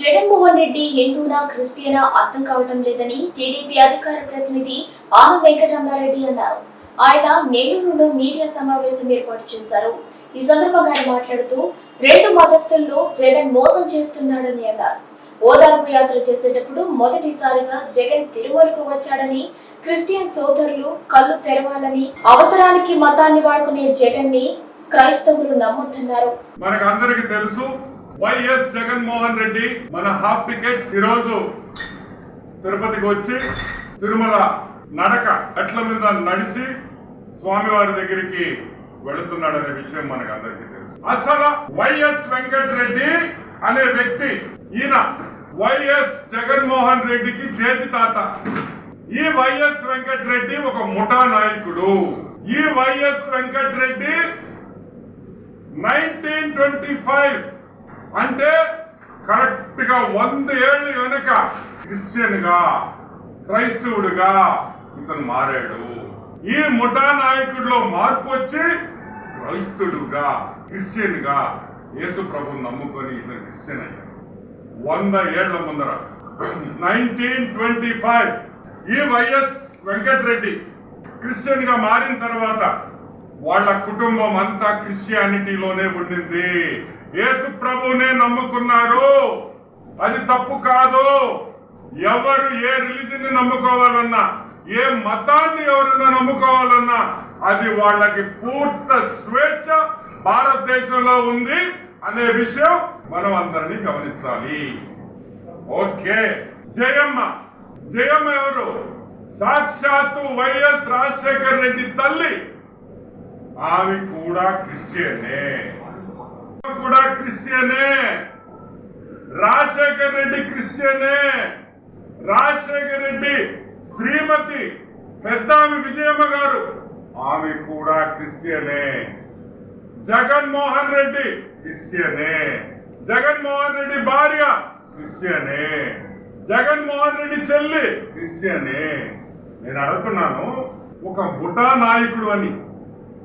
జగన్మోహన్ రెడ్డి హిందూనా క్రిస్టియనా అర్థం కావటం లేదని టీడీపీ అధికార ప్రతినిధి ఆన వెంకటరమణారెడ్డి అన్నారు. ఆయన నెల్లూరులో మీడియా సమావేశం ఏర్పాటు చేశారు. ఈ సందర్భంగా ఆయన మాట్లాడుతూ రెండు మతస్థుల్లో జగన్ మోసం చేస్తున్నాడని అన్నారు. ఓదార్పు యాత్ర చేసేటప్పుడు మొదటిసారిగా జగన్ తిరుమలకు వచ్చాడని క్రిస్టియన్ సోదరులు కళ్ళు తెరవాలని అవసరానికి మతాన్ని వాడుకునే జగన్ని క్రైస్తవులు నమ్ముతున్నారు మనకు అందరికి తెలుసు వైఎస్ జగన్మోహన్ రెడ్డి మన హాఫ్ టికెట్ ఈరోజు తిరుపతికి వచ్చి తిరుమల నడక ఎట్ల మీద నడిచి స్వామివారి దగ్గరికి వెళుతున్నాడనే విషయం మనకు అందరికీ తెలుసు. అసలు వైఎస్ వెంకటరెడ్డి అనే వ్యక్తి ఈయన వైఎస్ జగన్మోహన్ రెడ్డికి చేతి తాత. ఈ వైఎస్ వెంకటరెడ్డి ఒక ముఠా నాయకుడు. ఈ YS Venkatareddy nineteen twenty five అంటే కరెక్ట్గా వంద ఏళ్ళు వెనుక క్రిస్టియన్గా క్రైస్తవుడుగా ఇతను మారాడు. ఈ ముఠా నాయకుడిలో మార్పు వచ్చి క్రైస్తుడుగా క్రిస్టియన్గా యేసు ప్రభుని నమ్ముకొని ఇతను క్రిస్టియన్ అయ్యాడు. వంద ఏళ్ళ ముందర. నైన్టీన్ ట్వంటీ ఫైవ్ ఈ వైఎస్ వెంకటరెడ్డి క్రిస్టియన్గా మారిన తర్వాత వాళ్ళ కుటుంబం అంతా క్రిస్టియానిటీలోనే ఉండింది. యేసు ప్రభునే నమ్ముకున్నారు. అది తప్పు కాదు. ఎవరు ఏ రిలీజియన్ని నమ్ముకోవాలన్నా ఏ మతాన్ని ఎవరైనా నమ్ముకోవాలన్నా అది వాళ్ళకి పూర్త స్వేచ్ఛ భారతదేశంలో ఉంది అనే విషయం మనం అందరినీ గమనించాలి. ఓకే. జయమ్మ. జయమ్మ ఎవరు? సాక్షాత్తు వైఎస్ రాజశేఖర్ రెడ్డి తల్లి. ఆమె కూడా క్రిస్టియనే. కూడా క్రిస్టియనే. రాజశేఖర్ రెడ్డి క్రిస్టియనే. రాజశేఖర్ రెడ్డి శ్రీమతి పెద్దామి విజయమ్మ గారు. ఆమె కూడా క్రిస్టియనే. జగన్మోహన్ రెడ్డి క్రిస్టియనే. జగన్మోహన్ రెడ్డి భార్య క్రిస్టియనే. జగన్మోహన్ రెడ్డి చెల్లి క్రిస్టియనే. నేను అడుగుతున్నాను ఒక బుటా నాయకుడు అని.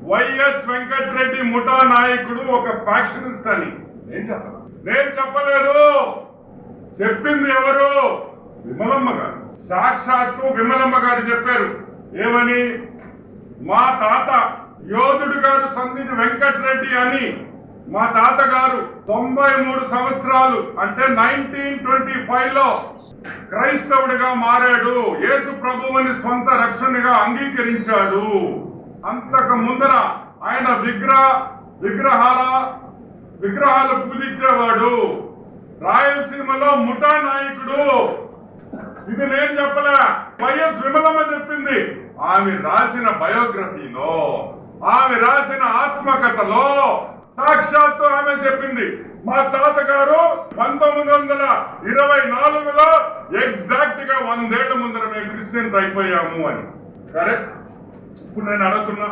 వైఎస్ వెంకటరెడ్డి ముఠా నాయకుడు ఒక ఫ్యాక్షనిస్ట్ అని. నేను చెప్పను. నేను చెప్పలేదు. చెప్పింది ఎవరు? విమలమ్మ గారు. సాక్షాత్తు విమలమ్మ గారు చెప్పారు. ఏమని? మా తాత యోధుడు గారు సంధిని వెంకటరెడ్డి అని. మా తాతగారు తొంభై మూడు సంవత్సరాలు అంటే నైన్టీన్ ట్వంటీ ఫైవ్లో క్రైస్తవుడిగా మారాడు. యేసు ప్రభువుని స్వంత రక్షణగా అంగీకరించాడు. అంతకు ముందర ఆయన విగ్రహ విగ్రహాల విగ్రహాలు పూజించేవాడు. రాయలసీమలో ముఠా నాయకుడు. ఇది నేను చెప్పలే. వైఎస్ విమలమ్మ చెప్పింది. ఆమె రాసిన బయోగ్రఫీలో ఆమె రాసిన ఆత్మకథలో సాక్షాత్తు ఆమె చెప్పింది. మా తాతగారు పంతొమ్మిది వందల ఇరవై నాలుగులో ఎగ్జాక్ట్గా వందేళ్ళ ముందర మేము క్రిస్టియన్స్ అయిపోయాము అని. సరే? ఇప్పుడు నేను అడుగుతున్నా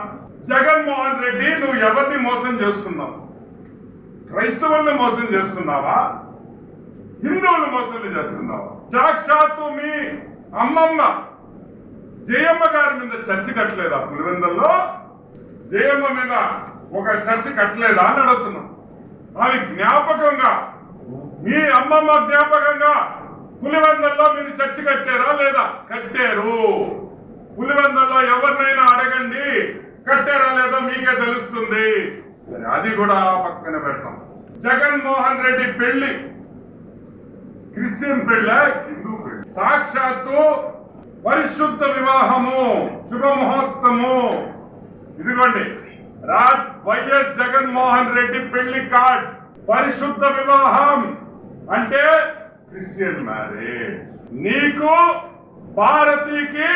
జగన్మోహన్ రెడ్డి నువ్వు ఎవరిని మోసం చేస్తున్నావు? క్రైస్తవుల్ని మోసం చేస్తున్నావా? హిందువులు మోసం చేస్తున్నావా? సాక్షాత్తు మీ అమ్మమ్మ జయమ్మ గారి మీద చర్చి కట్టలేదా పులివెందల్లో? జయమ్మ మీద ఒక చర్చి కట్టలేదా అని అడుగుతున్నాం. ఆమె జ్ఞాపకంగా మీ అమ్మమ్మ జ్ఞాపకంగా పులివెందల్లో మీరు చర్చి కట్టారా లేదా? కట్టారు. పులివెందల్లో ఎవరినైనా అడగండి. కట్టారా లేదో మీకే తెలుస్తుంది. సరే అది కూడా పక్కన పెడతాం. జగన్మోహన్ రెడ్డి పెళ్ళి. క్రిస్టియన్ పెళ్ళ? హిందూ పెళ్ళి సాక్షాత్తు పరిశుద్ధ వివాహము శుభముహూర్తము. ఇదిగోండి రాజ్ వైఎస్ జగన్మోహన్ రెడ్డి పెళ్ళి కార్డ్. పరిశుద్ధ వివాహం అంటే క్రిస్టియన్ మ్యారేజ్. నీకు భారతీకి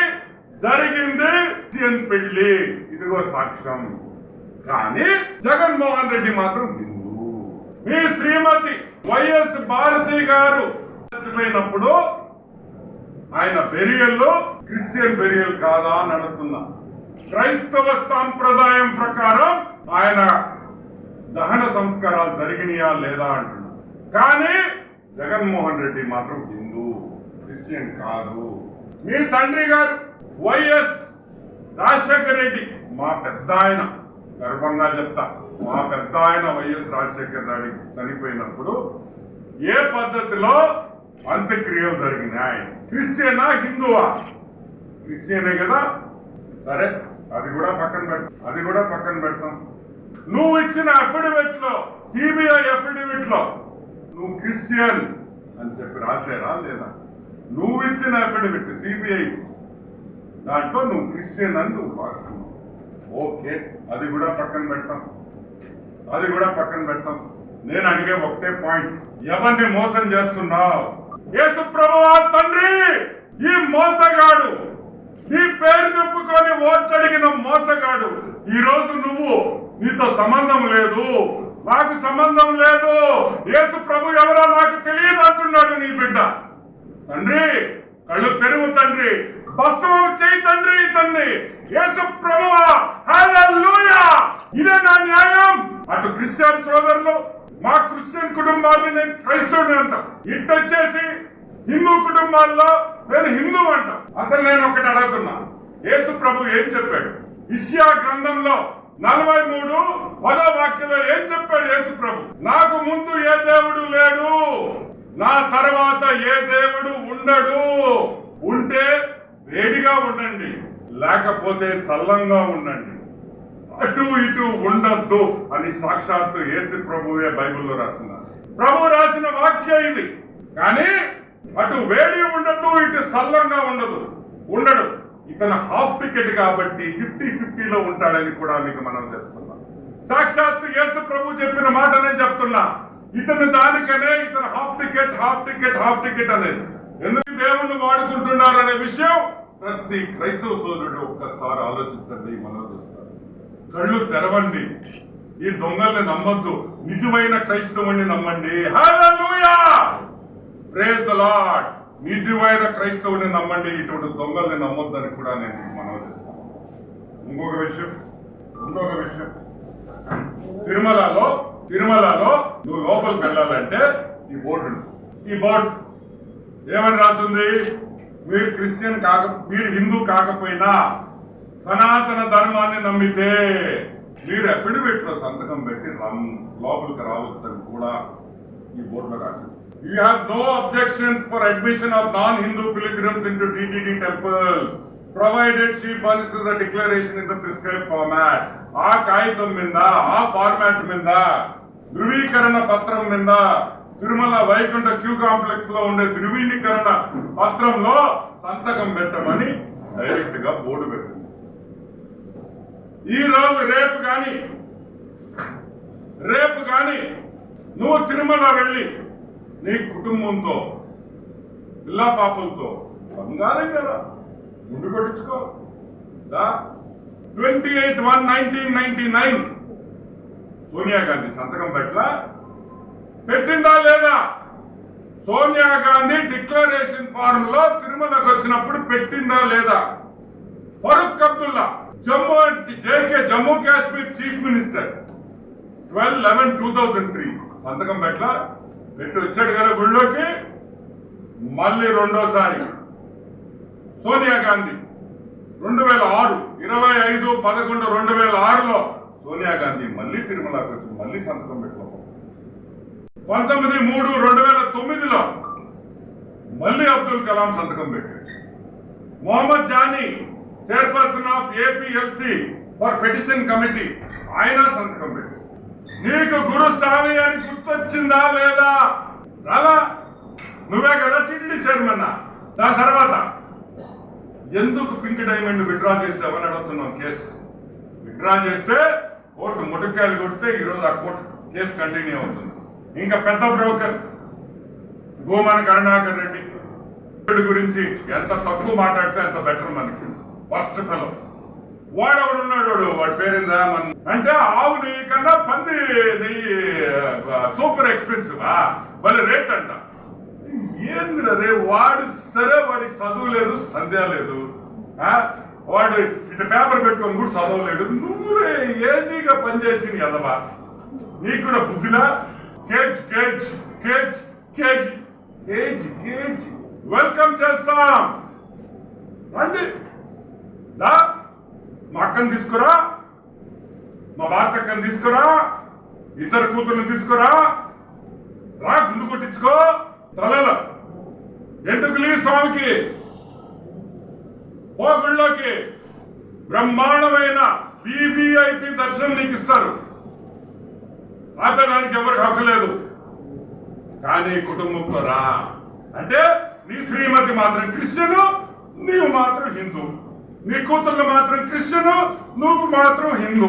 జరిగింది క్రిస్టియన్ పెళ్ళి. ఇదిగో సాక్ష్యం. కానీ జగన్మోహన్ రెడ్డి మాత్రం హిందూ మీ శ్రీమతి వైఎస్ భారతి గారు చచ్చిపోయినప్పుడు ఆయన బెరియల్లో క్రిస్టియన్ బెరియల్ కాదా అని అడుగుతున్నా. క్రైస్తవ సాంప్రదాయం ప్రకారం ఆయన దహన సంస్కారాలు జరిగినాయా లేదా అంటున్నా. కానీ జగన్మోహన్ రెడ్డి మాత్రం హిందూ క్రిస్టియన్ కాదు. మీ తండ్రి గారు వైఎస్ రాజశేఖర రెడ్డి. మా పెద్ద ఆయన గర్వంగా చెప్తా. మా పెద్ద ఆయన వైఎస్ రాజశేఖర రెడ్డి చనిపోయినప్పుడు ఏ పద్ధతిలో అంత్యక్రియలు జరిగినాయి? క్రిస్టియనా హిందువా? క్రిస్టియనే కదా? సరే అది కూడా పక్కన పెడతాం. అది కూడా పక్కన పెడతాం. నువ్వు ఇచ్చిన అఫిడవిట్లో సిబిఐ అఫిడవిట్లో నువ్వు క్రిస్టియన్ అని చెప్పి రాశారా లేదా? నువ్వు ఇచ్చిన అఫిడవిట్ సిబిఐ దాంట్లో నువ్వు క్రిస్టియన్ అని నువ్వు భావిస్తున్నావు. ఓకే అది కూడా పక్కన పెడతాం. అది కూడా పక్కన పెడతాం. నేను అడిగే ఒకటే పాయింట్ ఎవరిని మోసం చేస్తున్నావు? యేసు ప్రభువా తండ్రి ఈ మోసగాడు నీ పేరు చెప్పుకొని ఓట్లడిగిన మోసగాడు ఈ రోజు నువ్వు నీతో సంబంధం లేదు. నాకు సంబంధం లేదు. యేసు ప్రభు ఎవరో నాకు తెలియదు అంటున్నాడు నీ బిడ్డ. తండ్రి కళ్ళు తెరువు తండ్రి. భస్మం చేయి తండ్రి తండ్రి యేసు ప్రభువ హల్లెలూయా. ఇదే నా న్యాయం. అటు క్రిస్టియన్ సోదరులు మా క్రిస్టియన్ కుటుంబాన్ని నేను క్రైస్తవుని అంట. ఇట్టొచ్చేసి హిందూ కుటుంబాల్లో నేను హిందూ అంట. అసలు నేను ఒకటి అడుగుతున్నా. యేసు ప్రభు ఏం చెప్పాడు? ఇష్యా గ్రంథంలో నలభై మూడు పదో వాక్యంలో ఏం చెప్పాడు యేసు ప్రభు? నాకు ముందు ఏ దేవుడు లేడు నా తర్వాత ఏ దేవుడు ఉండడు. ఉంటే వేడిగా ఉండండి లేకపోతే చల్లంగా ఉండండి. అటు ఇటు ఉండద్దు అని సాక్షాత్తు ఏసు ప్రభువే బైబిల్లో రాస్తున్నారు. ప్రభు రాసిన వాక్యం ఇది. కానీ అటు వేడి ఉండదు ఇటు సల్లంగా ఉండదు. ఉండడు. ఇతను హాఫ్ టికెట్ కాబట్టి ఫిఫ్టీ ఫిఫ్టీలో ఉంటాడని కూడా మీకు మనం చేస్తున్నాం సాక్షాత్తు యేసు ప్రభు చెప్పిన మాట నేను చెప్తున్నా. ఇతను దానికనే ఇతను half ticket half ticket half ticket అనేది. ఎందుకు దేవుణ్ణి వాడుకుంటున్నారు అనే విషయం ప్రతి క్రైస్తవ సోదరుడు ఒక్కసారి ఆలోచించండి మనం చూస్తారు. కళ్ళు తెరవండి. ఈ దొంగల్ని నమ్మద్దు. నిజమైన క్రైస్తవుని నమ్మండి. ప్రేజ్ ద లార్డ్ నిజమైన క్రైస్తవుని నమ్మండి. ఇటువంటి దొంగల్ని నమ్మొద్దని కూడా నేను మనం చేస్తాను. ఇంకొక విషయం ఇంకొక విషయం. తిరుమలలో తిరుమలలో నువ్వు లోపలికి వెళ్ళాలంటే ఈ బోర్డు ఈ బోర్డు ఏమని రాసింది? మీరు క్రిస్టియన్ కాక మీరు హిందూ కాకపోయినా సనాతన ధర్మాన్ని నమ్మితే మీరు అఫిడవిట్లో సంతకం పెట్టి రమ్ లోపలికి రావచ్చు అని కూడా ఈ బోర్డులో రాసింది you have no objection for admission of non Hindu pilgrims into TTD temples provided she furnishes the declaration in the prescribe format ఆ కాగితం మీద ఆ ఫార్మాట్ మీద ధృవీకరణ పత్రం మీద తిరుమల వైకుంఠ క్యూ కాంప్లెక్స్లో ఉండే ధృవీకరణ పత్రంలో సంతకం పెట్టమని డైరెక్ట్గా బోర్డు పెట్టింది. ఈ రోజు రేపు కానీ రేపు కానీ నువ్వు తిరుమల వెళ్ళి నీ కుటుంబంతో పిల్లా పాపలతో బంగారం కదా ముందు కొట్టించుకో. Twenty eight one nineteen ninety nine Sonia Gandhi సంతకం పెట్టలా? పెట్టిందా లేదా? సోనియా గాంధీ డిక్లరేషన్ ఫార్మ్లో తిరుమలకు వచ్చినప్పుడు పెట్టిందా లేదా? Farooq Abdullah Jammu JK Jammu Kashmir chief minister twelve eleven two thousand three. సంతకం పెట్ల పెట్టి వచ్చాడు కదా గుళ్ళోకి. మళ్ళీ రెండోసారి. సోనియా గాంధీ రెండు వేల ఆరు ఇరవై ఐదు పదకొండు రెండు వేల ఆరులో సోనియా గాంధీ మళ్ళీ తిరుమలకు వచ్చి మళ్ళీ సంతకం పెట్టాం పంతొమ్మిది మూడు రెండు వేల తొమ్మిదిలో మళ్ళీ అబ్దుల్ కలాం సంతకం పెట్టాడు. Mohammad Jani chairperson of APLC for petition committee ఆయన సంతకం పెట్టాడు. నీకు గురుస్వామి అని గుర్తొచ్చిందా లేదా? రాలా నువ్వే కదా టీటీడీ చైర్మన్ దాని తర్వాత ఎందుకు పింక్ డైమండ్ విత్డ్రా చేసావని అడుగుతున్నాం కేసు? విత్డ్రా చేస్తే కోర్టు ముటక్కాయలు కొడితే ఈరోజు ఆ కోర్టు కేసు కంటిన్యూ అవుతుంది. ఇంకా పెద్ద బ్రోకర్ భూమన కరుణాకర్ రెడ్డి. గురించి ఎంత తక్కువ మాట్లాడితే అంత బెటర్ మనకి. ఫస్ట్ ఫెలో వాడు ఎవడు ఉన్నాడు వాడు వాడి పేరిందా? మన అంటే ఆవు నెయ్యి కన్నా పంది నెయ్యి సూపర్ ఎక్స్పెన్సివ్ వాళ్ళ రేట్ అంట. ఏందిరా రే వాడు సరే వాడికి చదువు లేదు సందేహం లేదు ఆ? వాడు ఇటు పేపర్ పెట్టుకొని కూడా చదవలేడు. నువ్వే ఏజీగా పనిచేసింది ఎదవా నీకు కూడా బుద్ధిలా? Cage cage cage cage cage cage welcome చేస్తాం రండి. దా. మా అక్కని తీసుకురా. మా భారత అక్కని తీసుకురా. ఇద్దరు కూతుర్ని తీసుకురా. రా గుండు కొట్టించుకో. తలలో. ఎందుకులీ స్వామికి? ఓ గుళ్ళోకి. బ్రహ్మాండమైన వివిఐపి దర్శనం నీకు ఇస్తారు. ఆపేదానికి ఎవరికి హక్కు లేదు? కానీ కుటుంబంతో రా. అంటే నీ శ్రీమతి మాత్రం క్రిస్టియను నీవు మాత్రం హిందూ. నీ కూతుర్లు మాత్రం క్రిస్టియను నువ్వు మాత్రం హిందూ.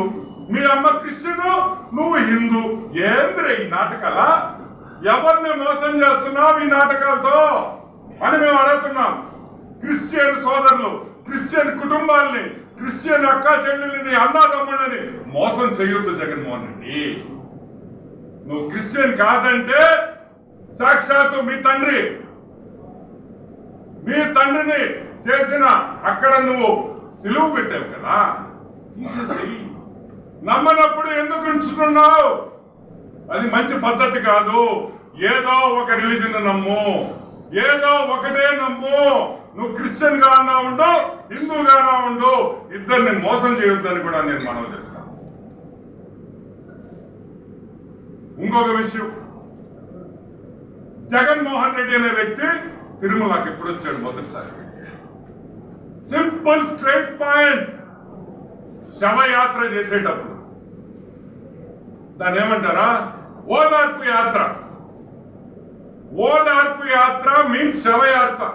మీ అమ్మ క్రిస్టియను నువ్వు హిందూ. ఏంద్రే ఈ నాటకాల? ఎవరిని మోసం చేస్తున్నావు ఈ నాటకాలతో? అని మేము అడుగుతున్నాం. క్రిస్టియన్ సోదరులు క్రిస్టియన్ కుటుంబాల్ని క్రిస్టియన్ అక్క చెల్లెల్ని అన్నాదమ్ముళ్ళని మోసం చేయొద్దు జగన్మోహన్ రెడ్డి. నువ్వు క్రిస్టియన్ కాదంటే సాక్షాత్తు మీ తండ్రి. మీ తండ్రిని చేసిన అక్కడ నువ్వు సిలువు పెట్టావు కదా. తీసేసేయి. నమ్మనప్పుడు ఎందుకు ఉంచుతున్నావు? అది మంచి పద్ధతి కాదు. ఏదో ఒక రిలీజన్ నమ్ము. ఏదో ఒకటే నమ్ము. నువ్వు క్రిస్టియన్గా అన్నా ఉండు హిందూగానా ఉండు ఇద్దరిని మోసం చేయొద్దని కూడా నేను మనవి చేస్తాను ఇంకొక విషయం. జగన్మోహన్ రెడ్డి అనే వ్యక్తి తిరుమలకి ఎప్పుడు వచ్చాడు మొదటిసారి? Simple straight point. శవయాత్ర చేసేటప్పుడు. దాన్ని ఏమంటారా ఓదార్పు యాత్ర. ఓదార్పు యాత్ర మీన్స్ శవయాత్ర.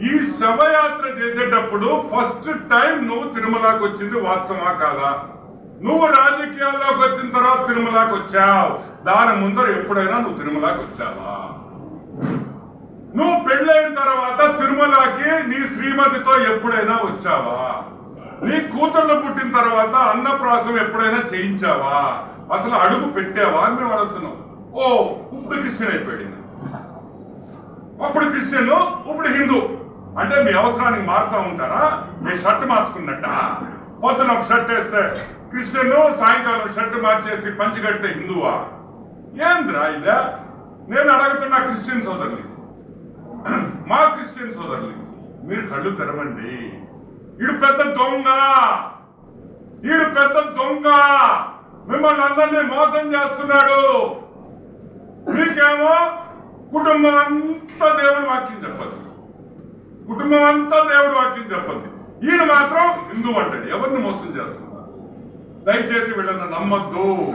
ఈ శవయాత్ర చేసేటప్పుడు ఫస్ట్ టైం నువ్వు తిరుమలకి వచ్చింది వాస్తవమా కాదా? నువ్వు రాజకీయాల్లోకి వచ్చిన తర్వాత తిరుమలకి వచ్చావు. దాని ముందర ఎప్పుడైనా నువ్వు తిరుమలకి వచ్చావా? నువ్వు పెళ్ళైన తర్వాత తిరుమలకి నీ శ్రీమతితో ఎప్పుడైనా వచ్చావా? నీ కూతుర్లు పుట్టిన తర్వాత అన్నప్రాసం ఎప్పుడైనా చేయించావా? అసలు అడుగు పెట్టావా అని మేము అడుగుతున్నాం. ఓ ఇప్పుడు క్రిస్టియన్ అయిపోయాడు. అప్పుడు క్రిస్టియన్ ఇప్పుడు హిందూ. అంటే మీ అవసరానికి మారుతా ఉంటారా? మీ షర్ట్ మార్చుకున్నట్ట? పొద్దున ఒక షర్ట్ వేస్తే క్రిస్టియన్ సాయంకాలం షర్ట్ మార్చేసి పంచి కట్టే హిందువా? ఏంద్రా ఇదా? నేను అడుగుతున్నా క్రిస్టియన్ సోదరులు మా క్రిస్టియన్ సోదరులు మీరు కళ్ళు తెరవండి. ఈడు పెద్ద దొంగ. ఈడు పెద్ద దొంగ. మిమ్మల్ని అందరినీ మోసం చేస్తున్నాడు. మీకేమో కుటుంబం అంతా దేవుడు వాక్యం చెప్పదు. కుటుంబం అంతా దేవుడు వాక్యం చెప్పదు. ఈయన మాత్రం హిందూ అంటాడు. ఎవరిని మోసం చేస్తున్నారు? దయచేసి వీళ్ళని నమ్మద్దు.